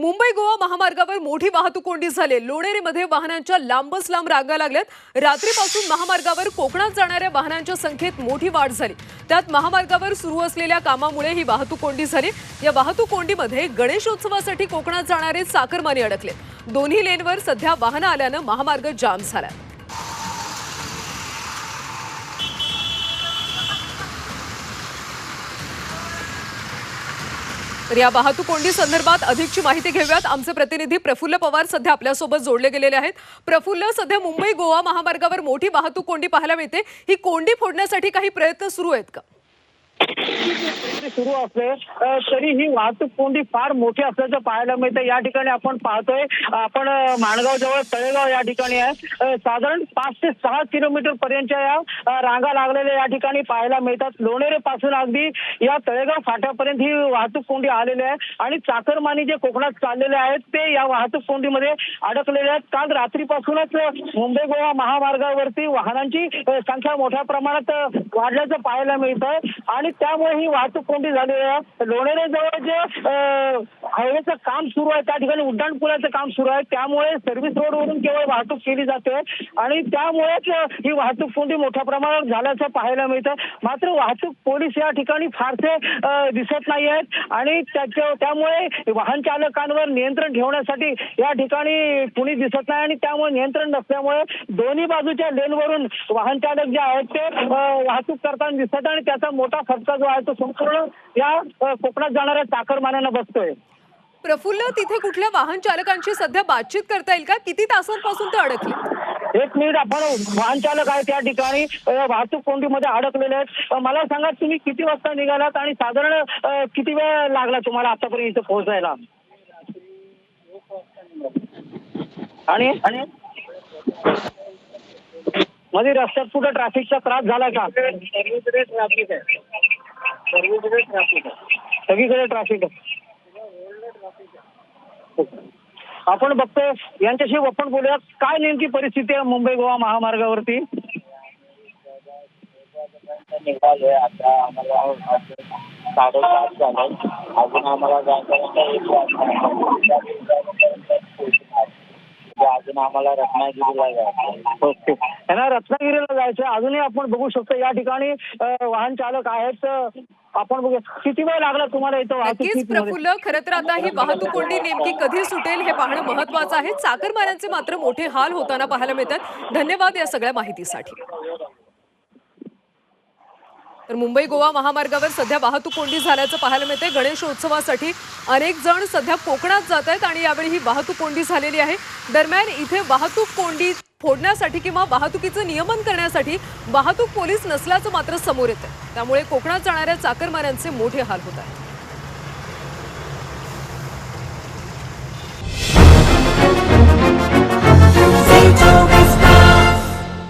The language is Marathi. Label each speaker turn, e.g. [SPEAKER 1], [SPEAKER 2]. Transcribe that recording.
[SPEAKER 1] मुंबई गोवा महामार्गावर मोठी वाहतूक कोंडी झाली. लोणेरीमध्ये वाहनांच्या लांबच लांब रांगा लागल्यात. रात्रीपासून महामार्गावर कोकणात जाणाऱ्या वाहनांच्या संख्येत मोठी वाढ झाली. त्यात महामार्गावर सुरू असलेल्या कामामुळे ही वाहतूक कोंडी झाली. या वाहतूक कोंडीमध्ये गणेशोत्सवासाठी कोकणात जाणारे चाकरमानी अडकले दोन्ही लेनवर सध्या वाहनं आल्यानं महामार्ग जाम झाला. तर या वाहतूक कोंडी संदर्भात अधिकची माहिती घेऊयात. आमचे प्रतिनिधी प्रफुल्ल पवार सध्या आपल्यासोबत जोडले गेलेले आहेत. प्रफुल्ल सध्या मुंबई गोवा महामार्गावर मोठी वाहतूक कोंडी पाहायला मिळते. ही कोंडी फोडण्यासाठी काही प्रयत्न सुरू आहेत का?
[SPEAKER 2] सुरू असले तरीही तरी ही वाहतूक कोंडी फार मोठी असल्याचं पाहायला मिळतं या ठिकाणी आपण पाहतोय आपण माणगाव जवळ तळेगाव या ठिकाणी आहे. साधारण पाच ते सहा किलोमीटर पर्यंतच्या या रांगा लागलेल्या या ठिकाणी पाहायला मिळतात. लोणेरे पासून अगदी या तळेगाव फाट्यापर्यंत ही वाहतूक कोंडी आलेली आहे. आणि चाकरमानी जे कोकणात चाललेले आहेत ते या वाहतूक कोंडीमध्ये अडकलेले आहेत. काल रात्रीपासूनच मुंबई गोवा महामार्गावरती वाहनांची संख्या मोठ्या प्रमाणात वाढल्याचं पाहायला मिळतं आणि त्यामुळे ही वाहतूक कोंडी झालेली आहे. लोणेरे जवळ जे हायवेचं काम सुरू आहे त्या ठिकाणी उड्डाणपुलाचं काम सुरू आहे. त्यामुळे सर्व्हिस रोडवरून केवळ वाहतूक केली जाते आणि त्यामुळेच ही वाहतूक कोंडी मोठ्या प्रमाणावर झाल्याचं पाहायला मिळतं. मात्र वाहतूक पोलीस या ठिकाणी फारसे दिसत नाही आहेत आणि त्यामुळे वाहन चालकांवर नियंत्रण ठेवण्यासाठी या ठिकाणी कुणी दिसत नाही आणि त्यामुळे नियंत्रण नसल्यामुळे दोन्ही बाजूच्या लेनवरून वाहन चालक जे आहेत ते वाहतूक करताना दिसत आणि त्याचा मोठा फटका जो आहे तो संपूर्ण या कोकणात जाणाऱ्या चाकरमान्यांना बसतोय.
[SPEAKER 1] प्रफुल्ल तिथे कुठल्या वाहन चालकांशी सध्या बातचीत करता येईल का? किती तासांपासून ते अडकले?
[SPEAKER 2] एक मिनिट आपण वाहन चालक आहेत त्या ठिकाणी. वाहतूक कोंडीमध्ये अडकलेले आहेत. मला सांगा तुम्ही किती वाजता निघालात आणि साधारण किती वेळ लागला तुम्हाला आतापर्यंत इथं पोहोचायला? आणि आणि? मध्ये रस्त्यात कुठं ट्रॅफिकचा त्रास झाला का? सगळीकडे ट्रॅफिक आहे. सगळीकडे ट्रॅफिक आहे. सगळीकडे ट्रॅफिक आहे. आपण बघतोय यांच्याशी आपण बोलूयात काय नेमकी परिस्थिती आहे मुंबई गोवा महामार्गावरती?
[SPEAKER 3] निघालोय आता आम्हाला साडेसात अजून आम्हाला जायचं अजून आम्हाला रत्नागिरीला जायचं
[SPEAKER 2] ओके रत्नागिरीला जायचं अजूनही आपण बघू शकतो या ठिकाणी वाहन चालक आहेत. आपण बघूया. किती वेळ लागला तुम्हाला इथं
[SPEAKER 1] नक्कीच? प्रफुल्ल खरं तर आता ही वाहतूक कोंडी नेमकी कधी सुटेल हे पाहणं महत्वाचं आहे. चाकरमान्यांचे मात्र मोठे हाल होताना पाहायला मिळतात. धन्यवाद या सगळ्या माहितीसाठी. तर मुंबई गोवा महामार्गावर सध्या वाहतूक कोंडी झाल्याचं पाहायला मिळते गणेशोत्सवासाठी अनेक जण सध्या कोकणात जात आहेत आणि यावेळी ही वाहतूक कोंडी झालेली आहे. दरम्यान इथे वाहतूक कोंडी फोडण्यासाठी किंवा वाहतुकीचं नियमन करण्यासाठी वाहतूक पोलीस नसल्याचं मात्र समोर येतं त्यामुळे कोकणात जाणाऱ्या चाकरमान्यांचे मोठे हाल होत आहेत.